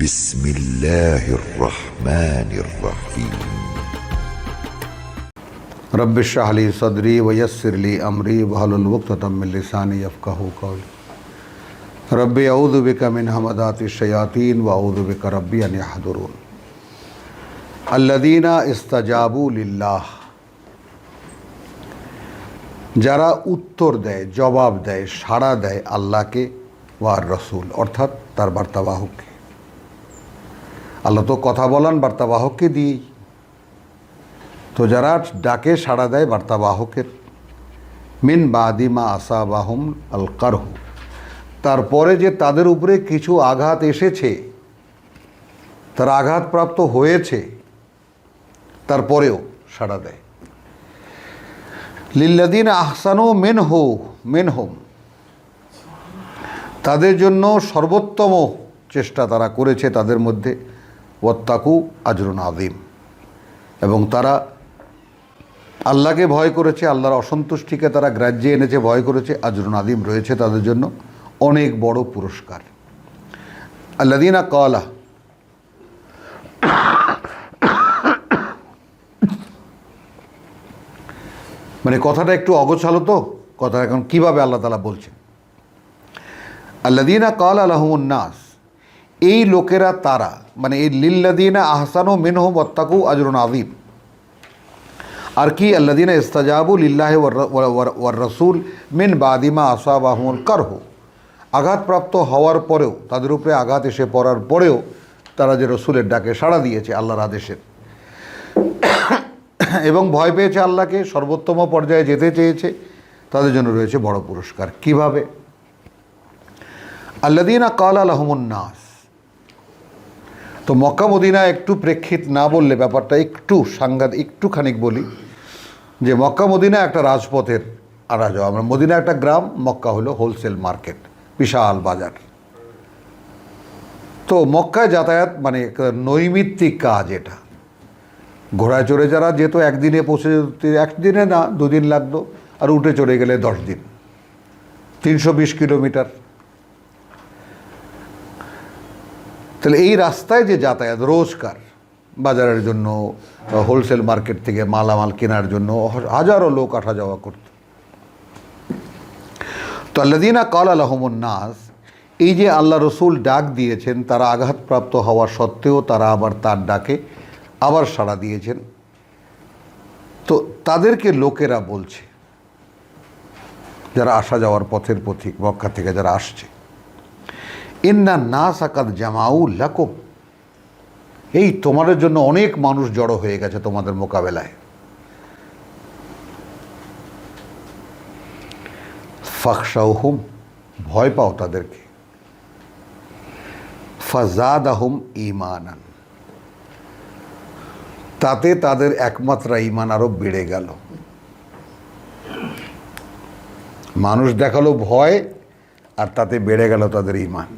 بسم الله الرحمن الرحيم رب اشرح لي صدري ويسر لي امري واحلل عقدة من لساني يفقهوا قولي ربي اعوذ بك من همدات الشياطين واعوذ بك ربي ان يحضرون الذين استجابوا لله যারা উত্তর দেয় জবাব দেয় সাড়া দেয় আল্লাহকে ওয়ার রসুল অর্থাৎ তার বার্তাবাহককে আল্লাহ তো কথা বলান, বার্তাবাহককে দিয়েই তো যারা ডাকে সাড়া দেয় বার্তাবাহকের। মিন বাদিমা আসা বাহুম আল কারহু তারপরে যে তাদের উপরে কিছু আঘাত এসেছে, তার আঘাতপ্রাপ্ত হয়েছে, তারপরেও সাড়া দেয়। লিল্লাদিন আহসানো মেন হো মেন হোম তাদের জন্য সর্বোত্তম চেষ্টা তারা করেছে তাদের মধ্যে। ওয়াত্তাকু আজরুন আদিম এবং তারা আল্লাহকে ভয় করেছে, আল্লাহর অসন্তুষ্টিকে তারা গ্রাহ্যে এনেছে, ভয় করেছে, আজরুন আদিম রয়েছে তাদের জন্য। অনেক বড় পুরস্কার। আল্লাদিনা কলা মানে কথাটা একটু অগোছালো তো? কথা এখন কীভাবে আল্লাহ তালা বলছেন? আল্লাদিনা কল আলহমুন্নাস এই লোকেরা তারা মানে এই লিল্লাদিনা আহসানো মিনহম অত্তাকু আজরুন আদিম আর কি? আল্লাদিনা ইস্তাজাবুল ইল্লাহ ওয়ার রসুল মিন বাদিমা আসাবাহমুল করহ। আঘাতপ্রাপ্ত হওয়ার পরেও, তাদের উপরে আঘাত এসে পড়ার পরেও তারা যে রসুলের ডাকে সাড়া দিয়েছে আল্লাহর আদেশের এবং ভয় পেয়েছে আল্লাহকে, সর্বোত্তম পর্যায়ে যেতে চেয়েছে, তাদের জন্য রয়েছে বড় পুরস্কার। কীভাবে? আল্লাদিনা কাল আলহমুন্নাস তো মক্কা মদিনা একটু প্রেক্ষিত না বললে ব্যাপারটা একটু সাংঘাত, একটুখানিক বলি, যে মক্কা মদিনা একটা রাজপথের আরাজ আমরা মদিনা একটা গ্রাম, মক্কা হলো হোলসেল মার্কেট বিশাল বাজার। তো মক্কায় যাতায়াত মানে নৈমিত্তিক কাজ এটা। ঘোড়ায় চড়ে যারা যেত একদিনে পৌঁছে যেতে একদিনে না, দুদিন লাগতো, আর উঠে চড়ে গেলে দশ দিন। তিনশো বিশ কিলোমিটার। তাহলে এই রাস্তায় যে যাতায়াত, রোজকার বাজারের জন্য হোলসেল মার্কেট থেকে মালামাল কেনার জন্য হাজারো লোক আসা যাওয়া করত। তো আল্লাদিনা কাল নাস, এই যে আল্লাহ রসুল ডাক দিয়েছেন, তারা আঘাতপ্রাপ্ত হওয়া সত্ত্বেও তারা আবার তার ডাকে আবার সাড়া দিয়েছেন। তো তাদেরকে লোকেরা বলছে, যারা আসা যাওয়ার পথের পথিক মক্কা থেকে যারা আসছে ইন্না না সাকাত জামাউ লাকুম। এই তোমাদের জন্য অনেক মানুষ জড়ো হয়ে গেছে তোমাদের মোকাবেলায়। ফাকসাউহুম ভয় পাও তাদেরকে। ফাজাদ আহম ইমানান তাতে তাদের একমাত্রা ইমান আরও বেড়ে গেল। মানুষ দেখাল ভয়, আর তাতে বেড়ে গেল তাদের ইমান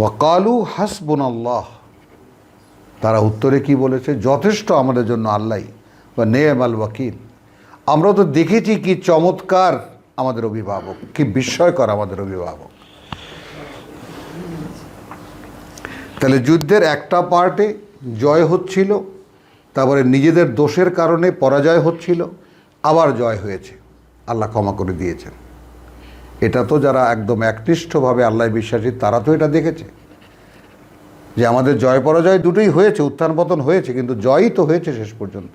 ওয়াকালু হাসবুন আল্লাহ তারা উত্তরে কি বলেছে? যথেষ্ট আমাদের জন্য আল্লাহ বা নেম আল ওয়াকিল। আমরা তো দেখেছি কি চমৎকার আমাদের অভিভাবক, কি বিস্ময়কর আমাদের অভিভাবক। তাহলে যুদ্ধের একটা পার্টে জয় হচ্ছিল, তারপরে নিজেদের দোষের কারণে পরাজয় হচ্ছিল, আবার জয় হয়েছে। আল্লাহ ক্ষমা করে দিয়েছেন। এটা তো যারা একদম একনিষ্ঠভাবে আল্লাহ বিশ্বাসী, তারা তো এটা দেখেছে। যে আমাদের জয় পরাজয় দুটোই হয়েছে, উত্থান পতন হয়েছে, কিন্তু জয়ই তো হয়েছে শেষ পর্যন্ত।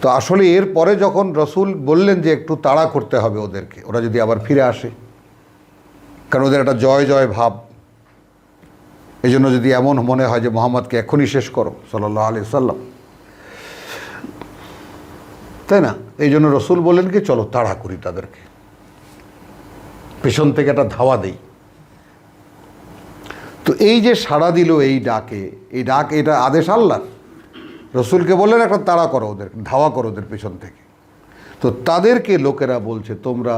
তো আসলে এর পরে যখন রসুল বললেন যে একটু তাড়া করতে হবে ওদেরকে, ওরা যদি আবার ফিরে আসে, কারণ ওদের একটা জয় জয় ভাব। এই জন্য যদি এমন মনে হয় যে মোহাম্মদকে এখনই শেষ করো সাল্লাহ আলি সাল্লাম তাই না? এই জন্য রসুল বললেন কি, চলো তাড়া করি তাদেরকে। পেছন থেকে একটা ধাওয়া দেই। তো এই যে সাড়া দিল এই ডাকে, এই ডাক এটা আদেশ আল্লাহ রসুলকে বললেন, একটা তাড়া করো ওদের, ধাওয়া করো ওদের পেছন থেকে। তো তাদেরকে লোকেরা বলছে, তোমরা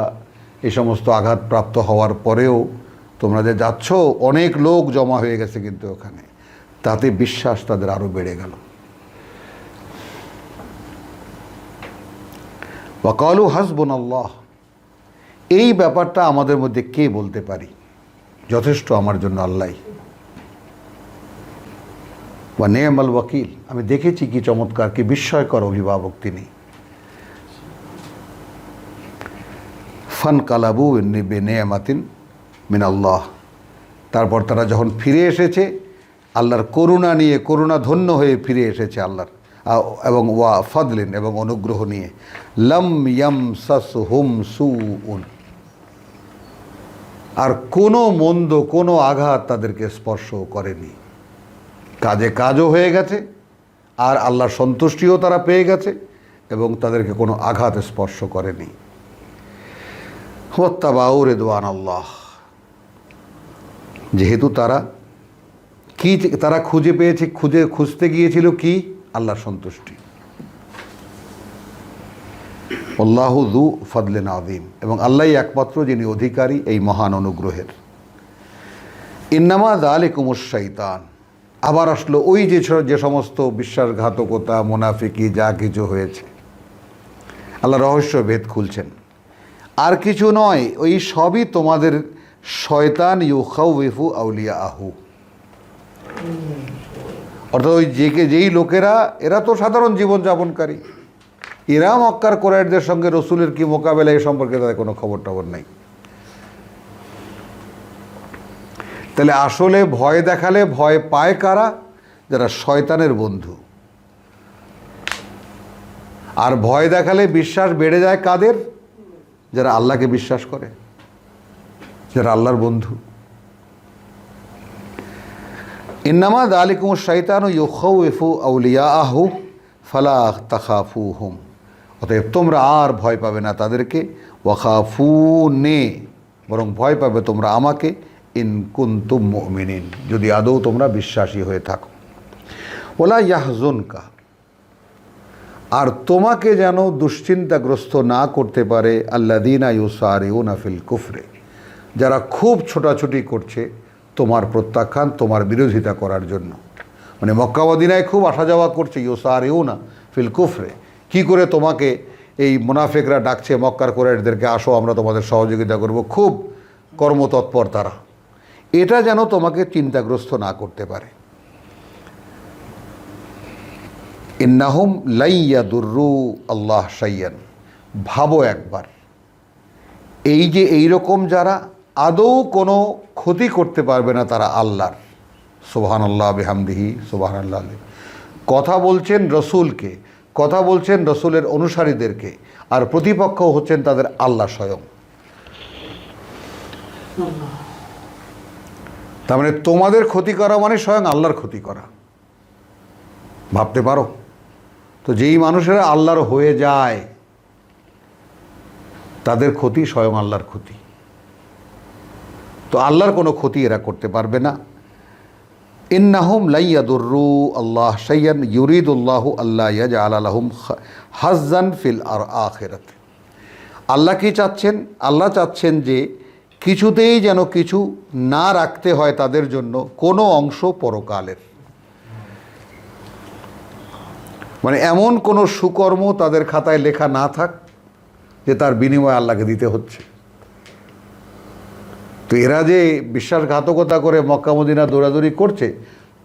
এই সমস্ত আঘাতপ্রাপ্ত হওয়ার পরেও তোমরা যে যাচ্ছ, অনেক লোক জমা হয়ে গেছে কিন্তু ওখানে। তাতে বিশ্বাস তাদের আরও বেড়ে গেল। ওয়াকালু হাসবুন আল্লাহ এই ব্যাপারটা আমাদের মধ্যে কে বলতে পারি? যথেষ্ট আমার জন্য আল্লাহ। বা নেয়ামাল ওয়াকিল। আমি দেখেছি কি চমৎকার, কি বিস্ময়কর অভিভাবক তিনি। ফান কালাবু নিবে নেয়ামাতিন মিন আল্লাহ তারপর তারা যখন ফিরে এসেছে, আল্লাহর করুণা নিয়ে, করুণা ধন্য হয়ে ফিরে এসেছে আল্লাহর। এবং ওয়া ফাদলিন এবং অনুগ্রহ নিয়ে। লম ইয়াম সাস হুম সু উন আর কোনো মন্দ, কোনো আঘাত তাদেরকে স্পর্শ করেনি। কাজে কাজও হয়ে গেছে, আর আল্লাহর সন্তুষ্টিও তারা পেয়ে গেছে এবং তাদেরকে কোনো আঘাত স্পর্শ করেনি। হত্যাবাউ রেদওয়ান আল্লাহ যেহেতু তারা কি, তারা খুঁজে পেয়েছে, খুঁজে খুঁজতে গিয়েছিল কি? আল্লাহর সন্তুষ্টি। আল্লাহ দু ফদলেন আদিম এবং আল্লাহই একমাত্র যিনি অধিকারী এই মহান অনুগ্রহের। ইন্নামা দালে কুমুর শৈতান আবার আসলো ওই যে যে সমস্ত বিশ্বাসঘাতকতা, মুনাফিকি, যা কিছু হয়েছে। আল্লাহ রহস্য ভেদ খুলছেন। আর কিছু নয়, ওই সবই তোমাদের শয়তান ইউখাউফু আউলিয়া আহু অর্থাৎ ওই যে, যেই লোকেরা, এরা তো সাধারণ জীবনযাপনকারী। এরা মক্কার কোরআনদের সঙ্গে রসুলের কি মোকাবেলা এ সম্পর্কে তাদের কোনো খবর টবর নাই। তাহলে আসলে ভয় দেখালে ভয় পায় কারা? যারা শয়তানের বন্ধু। আর ভয় দেখালে বিশ্বাস বেড়ে যায় কাদের? যারা আল্লাহকে বিশ্বাস করে। যারা আল্লাহর বন্ধু। ইন্নামা দালিকুম শৈতান ইউখৌ ইফু আউলিয়া আহু ফালা তাখাফু হুম অতএব তোমরা আর ভয় পাবে না তাদেরকে। ওয়াখাফু নে বরং ভয় পাবে তোমরা আমাকে, ইন কুন্তুম মুমিনিন, যদি আদৌ তোমরা বিশ্বাসী হয়ে থাকো। ওলা ইয়াহজুনকা, আর তোমাকে যেন দুশ্চিন্তাগ্রস্ত না করতে পারে আল্লাদিনা ইউসারে ফিল কুফরে, যারা খুব ছোটাছুটি করছে তোমার প্রত্যাখ্যান, তোমার বিরোধিতা করার জন্য। মানে মক্কাবাদিনায় খুব আসা যাওয়া করছে ইউসারে না ফিল কুফরে। কি করে তোমাকে এই মুনাফেকরা ডাকছে মক্কার করে এদেরকে আসো আমরা তোমাদের সহযোগিতা করব। খুব কর্মতৎপর তারা। এটা যেন তোমাকে চিন্তাগ্রস্ত না করতে পারে। ইন্নাহুম লাইয়া দুর্রু আল্লাহ সাইয়ান ভাবো একবার, এই যে এই রকম যারা, আদৌ কোনো ক্ষতি করতে পারবে না তারা আল্লাহর। সোহান আল্লাহ বেহামদিহি সোহান আল্লাহ কথা বলছেন রসুলকে কথা বলছেন রসুলের অনুসারীদেরকে, আর প্রতিপক্ষ হচ্ছেন তাদের আল্লাহ স্বয়ং। তার মানে তোমাদের ক্ষতি করা মানে স্বয়ং আল্লাহর ক্ষতি করা। ভাবতে পারো? তো যেই মানুষেরা আল্লাহর হয়ে যায়, তাদের ক্ষতি স্বয়ং আল্লাহর ক্ষতি। তো আল্লাহর কোনো ক্ষতি এরা করতে পারবে না। ইন্নাহুম লাইয়াদুরু আল্লাহ সাইয়ান ইউরিদুল্লাহ আল্লাহ ইয়াজ আলাহুম হাজান ফিল আর আখেরাত। আল্লাহ কি চাচ্ছেন? আল্লাহ চাচ্ছেন যে কিছুতেই যেন কিছু না রাখতে হয় তাদের জন্য কোনো অংশ পরকালের। মানে এমন কোনো সুকর্ম তাদের খাতায় লেখা না থাক যে তার বিনিময়ে আল্লাহকে দিতে হচ্ছে। তো এরা যে বিশ্বাসঘাতকতা করে মক্কা মদিনা দৌড়াদৌড়ি করছে,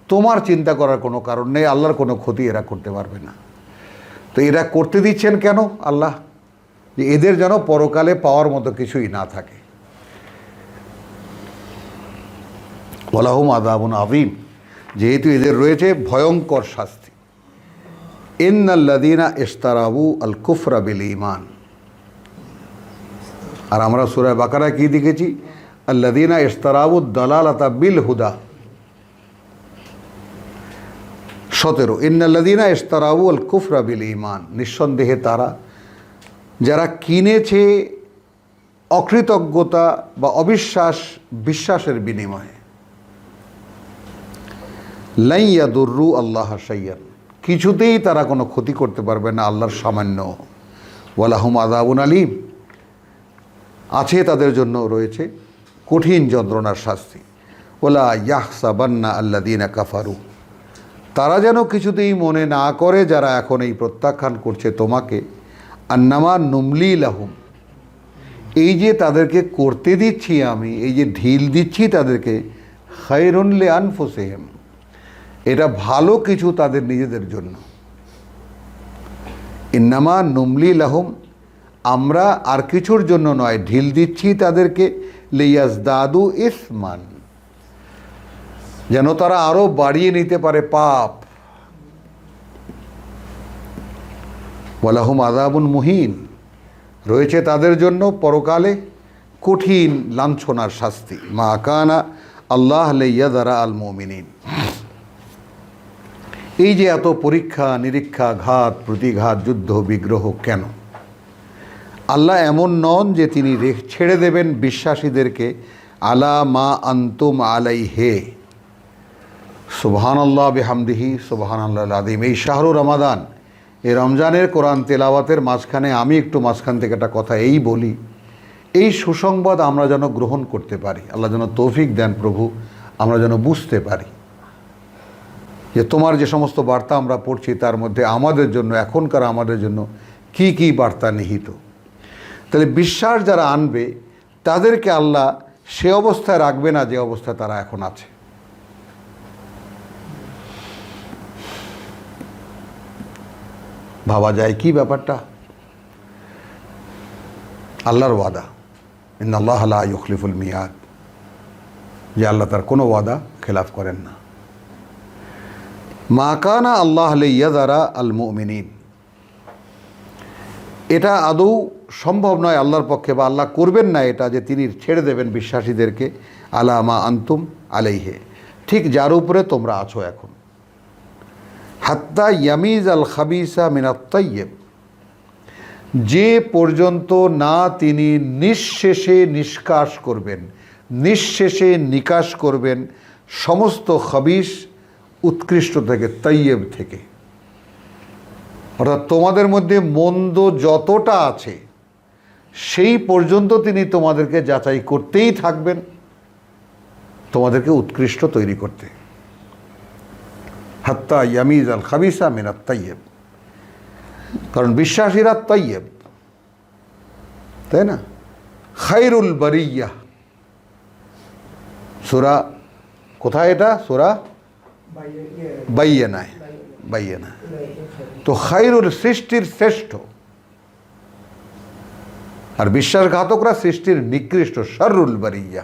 তোমার চিন্তা করার কোনো কারণ নেই, আল্লাহর কোনো ক্ষতি এরা করতে পারবে না। তো এরা করতে দিচ্ছেন কেন আল্লাহ? যে এদের যেন পরকালে পাওয়ার মতো কিছুই না থাকে। ওলাহুম আদাবুন আবিম যেহেতু এদের রয়েছে ভয়ঙ্কর শাস্তি। ইন্নাল্লাদিনা ইস্তারাবু আল কুফরা বিল ইমান আর আমরা সুরায় বাকারা কি দেখেছি? আল্লাদিনা ইস্তারাবু দালালাতা বিল হুদা সতেরো ইন্নাল্লাদিনা ইস্তারাবু আল কুফরা বিল ইমান নিঃসন্দেহে তারা, যারা কিনেছে অকৃতজ্ঞতা বা অবিশ্বাস, বিশ্বাসের বিনিময়ে। লাইয়া দুর্রু আল্লাহ সাইয়ান কিছুতেই তারা কোনো ক্ষতি করতে পারবে না, আল্লাহর সামান্য। ওয়ালাহুম আদাবুন আলিম। আছে তাদের জন্য রয়েছে কঠিন যন্ত্রণার শাস্তি। ওলা ইয়াহসাবান্না আল্লাদিনা কাফারু। তারা যেন কিছুতেই মনে না করে যারা এখন এই প্রত্যাখ্যান করছে তোমাকে। আন্নামা নুমলি লাহুম। এই যে তাদেরকে করতে দিচ্ছি আমি, এই যে ঢিল দিচ্ছি তাদেরকে খাইরুনলে আনফুসেহেম এটা ভালো কিছু তাদের নিজেদের জন্য। ইন্নামা নুমলি লাহুম। আমরা আর কিছুর জন্য নয়, ঢিল দিচ্ছি তাদেরকে লিয়াস দাদু ইসমান। যেন তারা আরও বাড়িয়ে নিতে পারে পাপ। ওয়ালাহুম আদাবুন মুহিন। রয়েছে তাদের জন্য পরকালে কঠিন লাঞ্ছনার শাস্তি। মা কানা আল্লাহ লেয়াদারা আল মোমিনিন। এই যে এত পরীক্ষা নিরীক্ষা ঘাত, প্রতিঘাত, যুদ্ধ, বিগ্রহ কেন? আল্লাহ এমন নন যে তিনি ছেড়ে দেবেন বিশ্বাসীদেরকে, আলা মা আন্তুম আলাই হে সুবহান আল্লাহ বেহামদিহি সুবহান আল্লাহ আদিম এই শাহরু রমাদান, এই রমজানের কোরআন তেলাওয়াতের মাঝখানে আমি একটু মাঝখান থেকে একটা কথা এই বলি, এই সুসংবাদ আমরা যেন গ্রহণ করতে পারি, আল্লাহ যেন তৌফিক দেন প্রভু, আমরা যেন বুঝতে পারি। যে তোমার যে সমস্ত বার্তা আমরা পড়ছি তার মধ্যে আমাদের জন্য, এখনকার আমাদের জন্য কি কি বার্তা নিহিত? তাহলে বিশ্বাস যারা আনবে, তাদেরকে আল্লাহ সে অবস্থায় রাখবে না যে অবস্থায় তারা এখন আছে। ভাবা যায় কি ব্যাপারটা? আল্লাহর ওয়াদা। ইন আল্লাহ আল্লাহ ইখলিফুল মিয়াদ। যে আল্লাহ তার কোনো ওয়াদা খেলাফ করেন না। মাকানা আল্লাহ ইয়াদারা আল মুমিনিন। এটা আদৌ সম্ভব নয় আল্লাহর পক্ষে বা আল্লাহ করবেন না এটা যে তিনি ছেড়ে দেবেন বিশ্বাসীদেরকে, আলা মা আন্তুম আলাইহে। ঠিক যার উপরে তোমরা আছো এখন। হাত্তা ইয়ামিজ আল খাবিসা মিনাত তাইয়েব যে পর্যন্ত না তিনি নিঃশেষে নিষ্কাশ করবেন, নিঃশেষে নিকাশ করবেন, সমস্ত খাবিস উৎকৃষ্ট থেকে তৈয়ব থেকে। অর্থাৎ তোমাদের মধ্যে মন্দ যতটা আছে সেই পর্যন্ত তিনি তোমাদেরকে যাচাই করতেই থাকবেন, তোমাদেরকে উৎকৃষ্ট তৈরি করতে। হাত্তা ইয়ামিজ আল খাবিসা মিনাত তাইয়েব কারণ বিশ্বাসীরা তৈয়ব তাই না? খাইরুল বারিয়া সুরা কোথায় এটা? সুরা বাইয়েনায়। বাইয়েনা তো খাইরুল সৃষ্টির শ্রেষ্ঠ। আর বিশ্বাসঘাতকরা সৃষ্টির নিকৃষ্ট শারুল বারিয়া।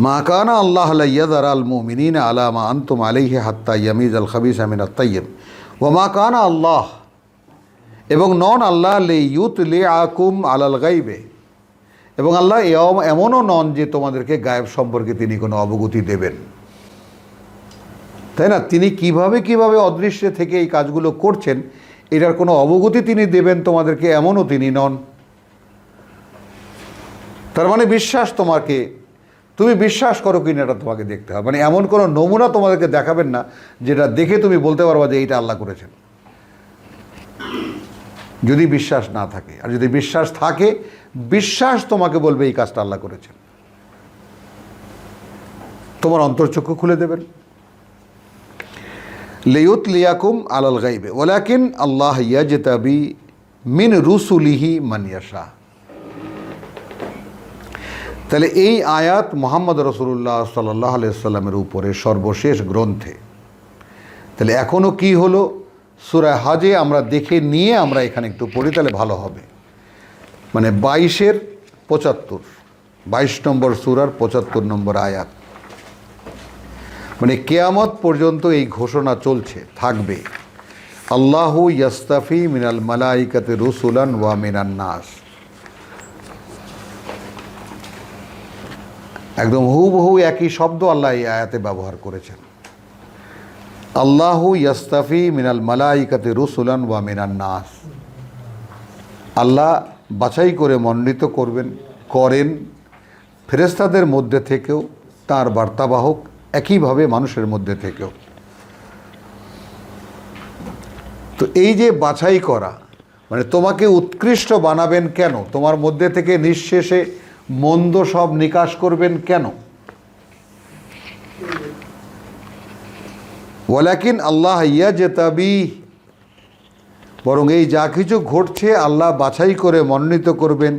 মা কানা আল্লাহ ইয়াদার আল মুমিনিন আলা মা আন্তুম আলাইহি হাত্তা ইয়ামিজ আল খাবিস আমিন আত্তাইয়ব ও মা কানা আল্লাহ, এবং নন আল্লাহ লে ইউত লে আকুম আলাল গাইবে। এবং আল্লাহ এম- এমনও নন যে তোমাদেরকে গায়েব সম্পর্কে তিনি কোনো অবগতি দেবেন। তাই না? তিনি কীভাবে কীভাবে অদৃশ্যে থেকে এই কাজগুলো করছেন এটার কোনো অবগতি তিনি দেবেন তোমাদেরকে, এমনও তিনি নন। তার মানে বিশ্বাস তোমাকে, তুমি বিশ্বাস করো কিনা এটা তোমাকে দেখতে হবে। মানে এমন কোনো নমুনা তোমাদেরকে দেখাবেন না, যেটা দেখে তুমি বলতে পারবা যে এইটা আল্লাহ করেছেন। যদি বিশ্বাস না থাকে, আর যদি বিশ্বাস থাকে, বিশ্বাস তোমাকে বলবে এই কাজটা আল্লাহ করেছেন। তোমার অন্তর্চক্ষু খুলে দেবেন। লেয়ুত লিয়াকুম আলাল গাইবে ওলাকিন আল্লাহ ইয়াজতাবি মিন রুসুলিহি মানিয়াশা তাহলে এই আয়াত মোহাম্মদ রসুল্লাহ সাল্লাহ আলাইসাল্লামের উপরে সর্বশেষ গ্রন্থে। তাহলে এখনও কি হলো? সুরায় হাজে আমরা দেখে নিয়ে আমরা এখানে একটু পড়ি, তাহলে ভালো হবে। মানে বাইশের পঁচাত্তর, বাইশ নম্বর সুরার পঁচাত্তর নম্বর আয়াত। মানে কেয়ামত পর্যন্ত এই ঘোষণা চলছে, থাকবে। আল্লাহু ইয়াস্তাফি মিনাল মালাইকাতে রসুলান ওয়া মিনান নাস। একদম হুবহু একই শব্দ আল্লাহ এই আয়াতে ব্যবহার করেছেন। আল্লাহু ইয়াস্তাফি মিনাল মালাইকাতে রসুলান ওয়া মিনান নাস। আল্লাহ বাছাই করে মণ্ডিত করবেন, করেন ফেরেস্তাদের মধ্যে থেকেও তার বার্তাবাহক একইভাবে মানুষের মধ্যে থেকেও। তো এই যে বাছাই করা মানে তোমাকে উৎকৃষ্ট বানাবেন কেন? তোমার মধ্যে থেকে নিঃশেষে মন্দ সব নিকাশ করবেন কেন? ওয়ালাকিন আল্লাহ ইয়াজতাবি, বরং এই যা কিছু ঘটছে আল্লাহ বাছাই করে মনোনীত করবেন,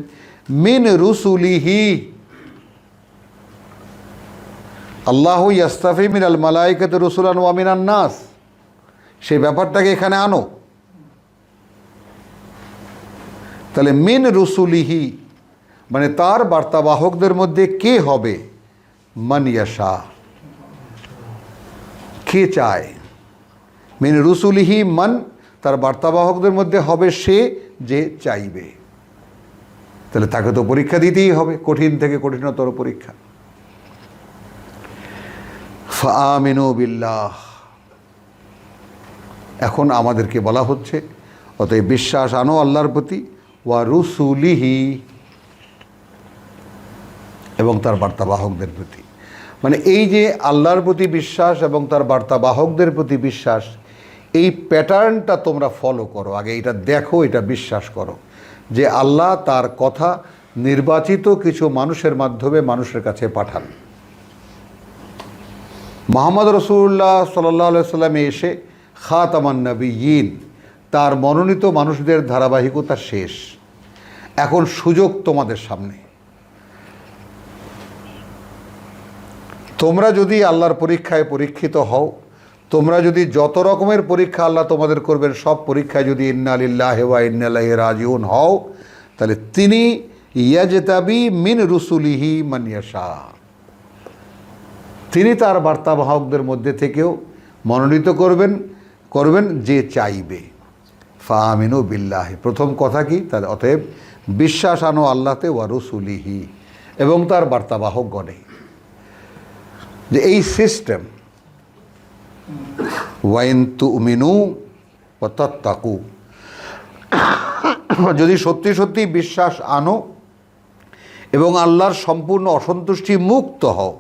মিন রুসুলিহি আল্লাহ ইয়াস্তাফি মিনাল মালাইকাতে রসুলান ওয়ামিনান নাস। সেই ব্যাপারটাকে এখানে আনো। তাহলে মিন রসুলিহি মানে তার বার্তাবাহকদের মধ্যে কে হবে? মানিয়াশা কে চায়? মিন রুসুলিহি মান, তার বার্তাবাহকদের মধ্যে হবে সে যে চাইবে। তাহলে তাকে তো পরীক্ষা দিতেই হবে, কঠিন থেকে কঠিনতর পরীক্ষা। ফামিনু বিল্লাহ। এখন আমাদেরকে বলা হচ্ছে, অতএব বিশ্বাস আনো আল্লাহর প্রতি, ওয়া রুসুলিহি এবং তার বার্তাবাহকদের প্রতি। মানে এই যে আল্লাহর প্রতি বিশ্বাস এবং তার বার্তাবাহকদের প্রতি বিশ্বাস, এই প্যাটার্নটা তোমরা ফলো করো। আগে এটা দেখো, এটা বিশ্বাস করো যে আল্লাহ তার কথা নির্বাচিত কিছু মানুষের মাধ্যমে মানুষের কাছে পাঠান। মোহাম্মদ রসুল্লাহ সাল্লাহ সাল্লামে এসে খাতামান নবীন তার মনোনীত মানুষদের ধারাবাহিকতা শেষ। এখন সুযোগ তোমাদের সামনে। তোমরা যদি আল্লাহর পরীক্ষায় পরীক্ষিত হও, তোমরা যদি যত রকমের পরীক্ষা আল্লাহ তোমাদের করবেন, সব পরীক্ষায় যদি ইন্নালিল্লাহ ওয়া ইন্নাল্লাহ রাজিউন হও, তাহলে তিনি ইয়াজতাবি মিন রুসুলিহি মানিয়াশা তিনি তার বার্তাবাহকদের মধ্যে থেকেও মনোনীত করবেন করবেন যে চাইবে। ফামিনু বিল্লাহি। প্রথম কথা কি? তার অতএব বিশ্বাস আনো আল্লাহতে ওয়া রসুলিহি এবং তার বার্তাবাহক গণে যে এই সিস্টেম, ওয়াইন তু মিনু ও যদি সত্যি সত্যি বিশ্বাস আনো এবং আল্লাহর সম্পূর্ণ অসন্তুষ্টি মুক্ত হও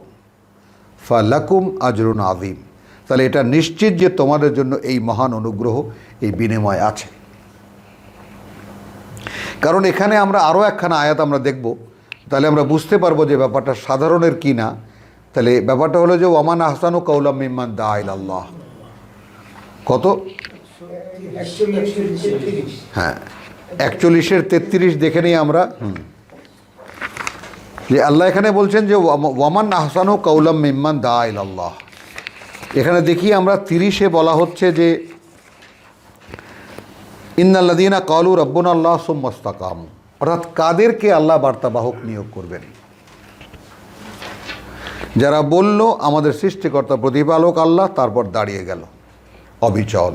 ফালাকুম আজরুন আজিম তাহলে এটা নিশ্চিত যে তোমাদের জন্য এই মহান অনুগ্রহ এই বিনিময় আছে। কারণ এখানে আমরা আরও একখানা আয়াত আমরা দেখব। তাহলে আমরা বুঝতে পারব যে ব্যাপারটা সাধারণের কি না। তাহলে ব্যাপারটা হলো যে ওমান আহসানু কৌলাম মিম্মান দা আল্লাহ কত? হ্যাঁ একচল্লিশের তেত্রিশ দেখে নিই আমরা। হুম। আল্লাহ এখানে বলছেন যে ওয়াম- ওয়ামান আহসানু কৌলাম মিম্মান দা আল্লাহ এখানে দেখি আমরা তিরিশে বলা হচ্ছে যে ইন্নাল্লাদিনা কালু রব্বুন আল্লাহ সুম্মস্তাকাম অর্থাৎ কাদেরকে আল্লাহ বার্তাবাহক নিয়োগ করবেন। যারা বলল, আমাদের সৃষ্টিকর্তা প্রতিপালক আল্লাহ, তারপর দাঁড়িয়ে গেল। অবিচল।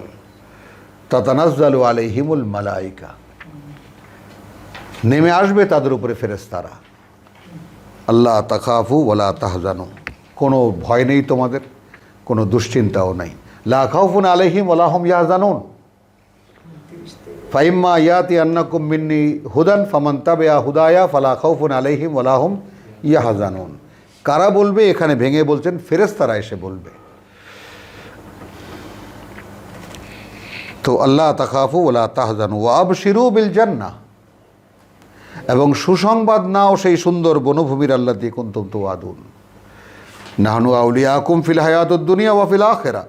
তাতানাজ্জালু আলাইহিমুল মালাইকা। নেমে আসবে তাদের উপরে ফেরেস্তারা আল্লাহ তাকাফু ওলা তাহজানু। কোনো ভয় নেই তোমাদের, কোনো দুশ্চিন্তাও নাই। লা খাউফুন আলাইহিম ওলাহম ইয়াহজানুন। ফাইম্মা ইয়াতি আন্নাকুম মিন্নি হুদান ফামান তাবেয়া হুদায়া ফালা খাউফুন আলাইহিম ওলাহম ইয়াহজানুন। কারা বলবে? এখানে ভেঙে বলছেন ফেরেস্তারা এসে বলবে। তো আল্লাহ তাকাফু ওলা তাহজানু। ওয়াব শিরু বিল জান্না এবং সুসংবাদ নাও সেই সুন্দর বনভূমির আল্লাহ দিয়ে কুন্তম তো আদুন নাহনু আউলিয়া আকুম ফিল দুনিয়া ওয়া ফিল আখেরা।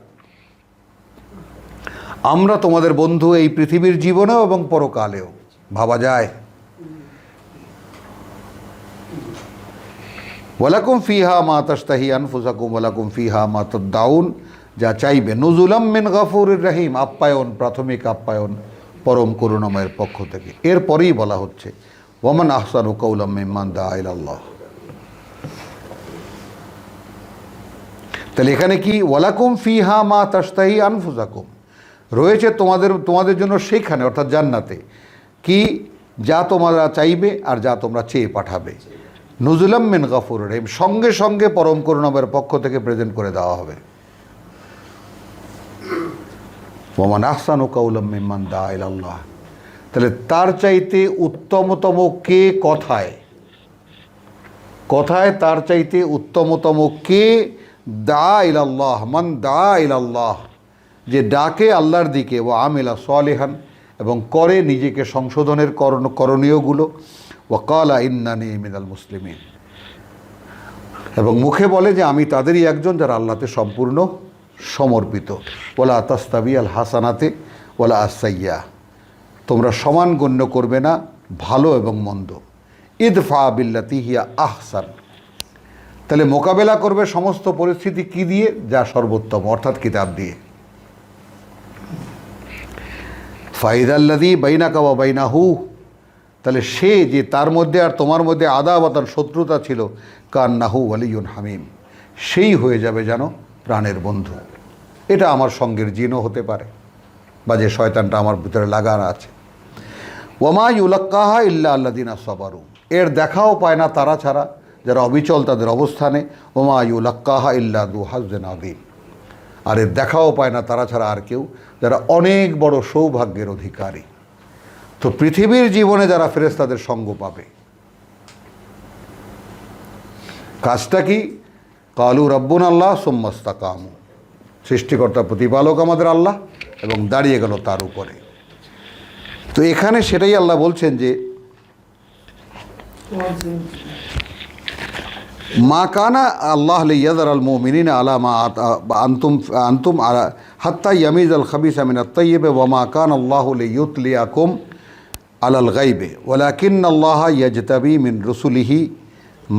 আমরা তোমাদের বন্ধু এই পৃথিবীর জীবনেও এবং পরকালেও। ভাবা যায়। ওয়ালাকুম ফিহা মা তাস্তাহি আনফুসাকুম, ওয়ালাকুম ফিহা মা দাউন যা চাইবে, নজুলাম মিন গাফুর রহিম। আপ্যায়ন, প্রাথমিক আপ্যায়ন, পরম করুণাময়ের পক্ষ থেকে। এরপরেই বলা হচ্ছে ওমান আহসানু কৌলাম মিম্মান দা আল্লাহ তাহলে এখানে কি? ওয়ালাকুম ফিহা মা তাস্তাহি আনফুজাকুম রয়েছে তোমাদের তোমাদের জন্য সেইখানে, অর্থাৎ জান্নাতে। কি? যা তোমরা চাইবে আর যা তোমরা চেয়ে পাঠাবে। নজুলাম মিন গাফুর রহিম। সঙ্গে সঙ্গে পরম করুণামের পক্ষ থেকে প্রেজেন্ট করে দেওয়া হবে। ওমান আহসান ও মিম্মান দা আল্লাহ তাহলে তার চাইতে উত্তমতম কে কথায়? কথায় তার চাইতে উত্তমতম কে? দা ইলাল্লাহ, মান দা ইলাল্লাহ। যে ডাকে আল্লাহর দিকে ও আমিলা সালেহান, এবং করে নিজেকে সংশোধনের করণ, করণীয়গুলো। ওয়াকালা ইন্নানি মিনাল মুসলিমিন। এবং মুখে বলে যে আমি তাদেরই একজন যারা আল্লাহতে সম্পূর্ণ সমর্পিত। ওলা তাস্তাবি আল হাসানাতে ওলা আসাইয়া তোমরা সমান গণ্য করবে না, ভালো এবং মন্দ। ইদফা বিল্লাতি হিয়া আহসান। তাহলে মোকাবেলা করবে সমস্ত পরিস্থিতি কি দিয়ে? যা সর্বোত্তম, অর্থাৎ কিতাব দিয়ে। ফাইদাল্লাদি বাইনা কাবা বাইনা হু তাহলে সে যে তার মধ্যে আর তোমার মধ্যে আদাবতার শত্রুতা ছিল, কান্নাহু ওয়ালিউন হামিম। সেই হয়ে যাবে যেন প্রাণের বন্ধু। এটা আমার সঙ্গের জিনও হতে পারে, বা যে শয়তানটা আমার ভিতরে লাগানো আছে। ওমা ইউলাক্কাহা ইল্লা আল্লাদিনা সবারু। এর দেখাও পায় না তারা ছাড়া, যারা অবিচল তাদের অবস্থানে ওমা ইউলাক্কাহা ইল্লা দু হাজেন আদিম আর এর দেখাও পায় না তারা ছাড়া আর কেউ, যারা অনেক বড় সৌভাগ্যের অধিকারী। তো পৃথিবীর জীবনে যারা ফেরেস্তাদের সঙ্গ পাবে। কাজটা কি? কালু রব্বুন আল্লাহ সোম্মস্তা কামু সৃষ্টিকর্তা প্রতিপালক আমাদের আল্লাহ এবং দাঁড়িয়ে গেল তার উপরে। তো এখানে সেটাই আল্লাহ বলছেন যে, মা কানা আল্লাহ ইয়াদার আল মোমিনিন আলা মা আন্তুম আন্তুম আলা হাত্তা ইয়ামিজ আল খাবিস আমিন আত্তাইবে ওয়া মা কান আল্লাহ ইউতলিয়াকুম আলাল গাইবে। ওয়ালাকিন আল্লাহ ইয়াজতাবি মিন রসুলিহি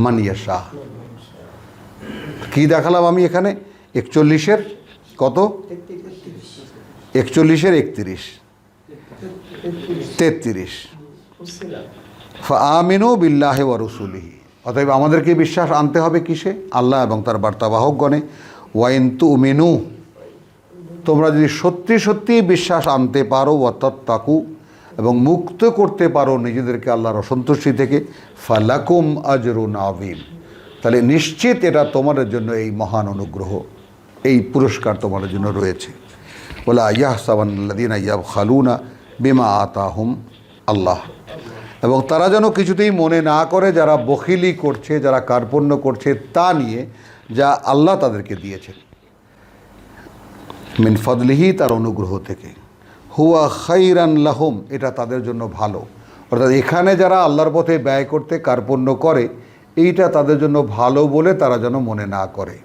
মান ইয়াশা। কি দেখালাম আমি এখানে? একচল্লিশের কত? একচল্লিশের একত্রিশ। তেত্রিশ। আমিনু বিল্লাহে ওয়া রসুলিহি। অতএব আমাদেরকে বিশ্বাস আনতে হবে কিসে? আল্লাহ এবং তার বার্তাবাহকগণে। ওয়াইন তু মিনু তোমরা যদি সত্যি সত্যি বিশ্বাস আনতে পারো তাকু এবং মুক্ত করতে পারো নিজেদেরকে আল্লাহর অসন্তুষ্টি থেকে, ফালাকুম আজরুন আবিম তাহলে নিশ্চিত এটা তোমাদের জন্য এই মহান অনুগ্রহ, এই পুরস্কার তোমাদের জন্য রয়েছে। বলা ইয়াহ সাবান্লাদিনা ইয়াব খালুনা বিমা আতাহুম আল্লাহ। এবং তারা যেন কিছুতেই মনে না করে যারা বখিলি করছে, যারা কার্পণ্য করছে তা নিয়ে যা আল্লাহ তাদেরকে দিয়েছেন। মিন ফদলিহি তার অনুগ্রহ থেকে। হুয়া খাইরান লাহুম, এটা তাদের জন্য ভালো। অর্থাৎ এখানে যারা আল্লাহর পথে ব্যয় করতে, কার্পণ্য করে, এইটা তাদের জন্য ভালো বলে তারা যেন মনে না করে।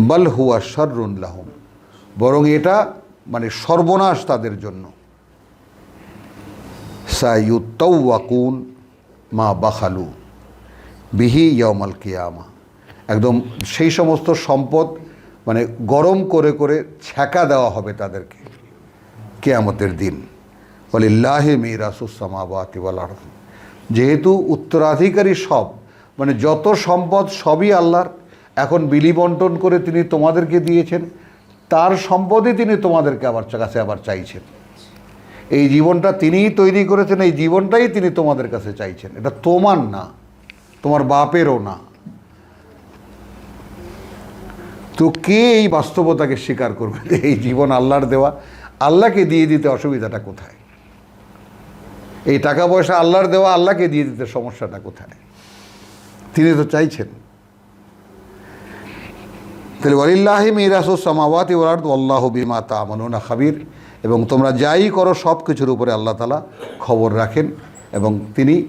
বল হুয়া শর্রুন লাহুম, বরং এটা মানে সর্বনাশ তাদের জন্য। সাইউত্তাউয়াকুন মা বাখালু বিহি ইয়মাল কিয়ামা। একদম সেই সমস্ত সম্পদ মানে গরম করে করে ছ্যাঁকা দেওয়া হবে তাদেরকে কেয়ামতের দিন। বলিল্লাহে মিরাসুসামাবাতি বলার যেহেতু উত্তরাধিকারী সব মানে যত সম্পদ সবই আল্লাহর, এখন বিলি বন্টন করে তিনি তোমাদেরকে দিয়েছেন, তার সম্পদই তিনি তোমাদেরকে আবার কাছে আবার চাইছেন। এই জীবনটা তিনিই তৈরি করেছেন, এই জীবনটাই তিনি তোমাদের কাছে চাইছেন। এটা তোমার না, তোমার বাপেরও না। তো কে এই বাস্তবতাকে স্বীকার করবে? এই জীবন আল্লাহর দেওয়া, আল্লাহকে দিয়ে দিতে অসুবিধাটা কোথায়? এই টাকা পয়সা আল্লাহর দেওয়া, আল্লাহকে দিয়ে দিতে সমস্যাটা কোথায়? তিনি তো চাইছেন। তাহলে ওয়ালিল্লাহি মিরাসু সামাওয়াতি ওয়াল আল্লাহ বিমা তা'মালুনা খাবির। এবং তোমরা যাই করো সব কিছুর উপরে আল্লাহ তালা খবর রাখেন এবং তিনি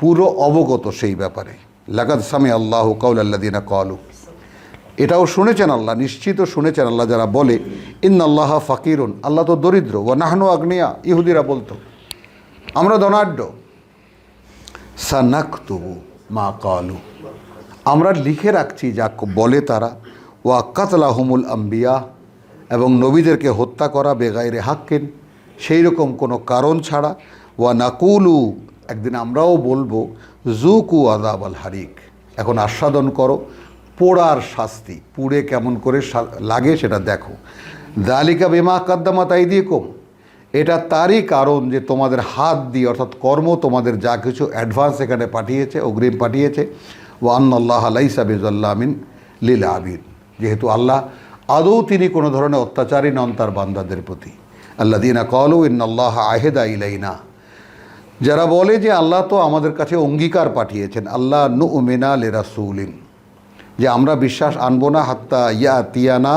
পুরো অবগত সেই ব্যাপারে। লাগাদ সামি আল্লাহ কাউল আল্লাদিনা কলু এটাও শুনেছেন আল্লাহ, নিশ্চিত শুনেছেন আল্লাহ যারা বলে ইন আল্লাহ ফাকিরুন। আল্লাহ তো দরিদ্র। ও নাহনু আগ্নেয়া। ইহুদিরা বলতো। আমরা ধনাঢ্য। তবু মা কালু আমরা লিখে রাখছি যা বলে তারা। ওয়া কাতলাহুমুল আম্বিয়া। এবং নবীদেরকে হত্যা করা বেগাইরে হাক্কেন, সেই রকম কোনো কারণ ছাড়া, ওয়া নাকুলু, একদিন আমরাও বলব, জুকু আদাব আল হারিক। এখন আস্বাদন করো, পোড়ার শাস্তি, পুড়ে কেমন করে লাগে সেটা দেখো। দালিকা বেমা কাদ্দামা তাই দিয়ে কম এটা তারই কারণ যে তোমাদের হাত দিয়ে, অর্থাৎ কর্ম তোমাদের যা কিছু অ্যাডভান্স এখানে পাঠিয়েছে, অগ্রিম পাঠিয়েছে ওয়ান আল্লাহ আলাইসা বেজাল্লামিন লীল আবির যেহেতু আল্লাহ আদৌ তিনি কোনো ধরনের অত্যাচারী নন তার বান্দাদের প্রতি। আল্লা দিনা কলু ইন আল্লাহ আহেদা ইলাইনা। যারা বলে যে আল্লাহ তো আমাদের কাছে অঙ্গীকার পাঠিয়েছেন, আল্লাহ নু উমেনা লে রাসুলিন যে আমরা বিশ্বাস আনব না, হাত্তা ইয়া তিয়ানা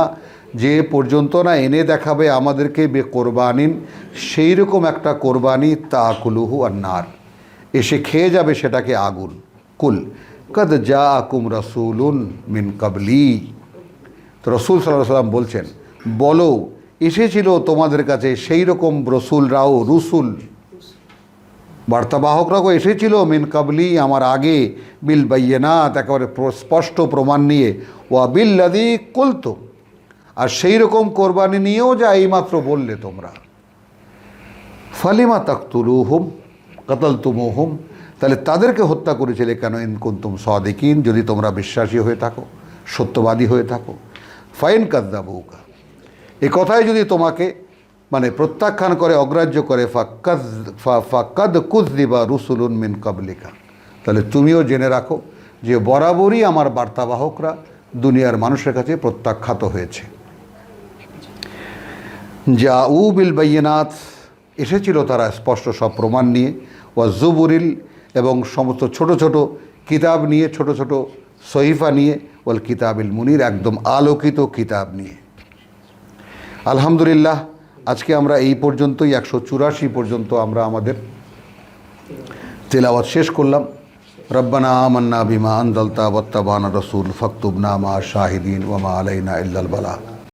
যে পর্যন্ত না এনে দেখাবে আমাদেরকে বে কোরবানিন সেই রকম একটা কোরবানি তা কুলুহু আর নার এসে খেয়ে যাবে সেটাকে আগুন। কুল, কদ যা আকুম রসুলুন মিন কাবলি তো রসুল সাল্লাহ সাল্লাম বলছেন, বলো, এসেছিল তোমাদের কাছে সেই রকম রসুলরাও রসুল? বার্তাবাহকরাও এসেছিল মিন কাবলি, আমার আগে, বিল বাইয়েনাত, একেবারে স্পষ্ট প্রমাণ নিয়ে, ওয়া বিল্লাদি কুলতো। আর সেই রকম কোরবানি নিয়েও যা এইমাত্র বললে তোমরা। ফালিমা তাকতুলু হুম কাতাল তুমু হুম তাহলে তাদেরকে হত্যা করেছিলে কেন? ইন কুন্তুম সদিকিন, যদি তোমরা বিশ্বাসী হয়ে থাকো, সত্যবাদী হয়ে থাকো। ফাইন কাদ্দাবুকা এ কথাই যদি তোমাকে মানে প্রত্যাখ্যান করে, অগ্রাহ্য করে ফাক্কাদ ফাক্কাদ কুদ্দিবা রুসুলুন মিন কাবলিকা। তাহলে তুমিও জেনে রাখো যে বরাবরই আমার বার্তাবাহকরা দুনিয়ার মানুষের কাছে প্রত্যাখ্যাত হয়েছে। যা উ বিল বাইনাথ এসেছিল তারা স্পষ্ট সব প্রমাণ নিয়ে। ওয়া জুবুরিল এবং সমস্ত ছোট ছোট কিতাব নিয়ে, ছোট ছোট সহিফা নিয়ে ওল কিতাবিল মুনির, একদম আলোকিত কিতাব নিয়ে। আলহামদুলিল্লাহ, আজকে আমরা এই পর্যন্তই, একশো চুরাশি পর্যন্ত আমরা আমাদের তেলাওয়াত শেষ করলাম। রব্বানা আমান্না বিমা আনজালতা বত্তাবানা রসুল, ফক্তুবনা মা শাহিদিন ওমা আলাইনা ইল্লাল বালা।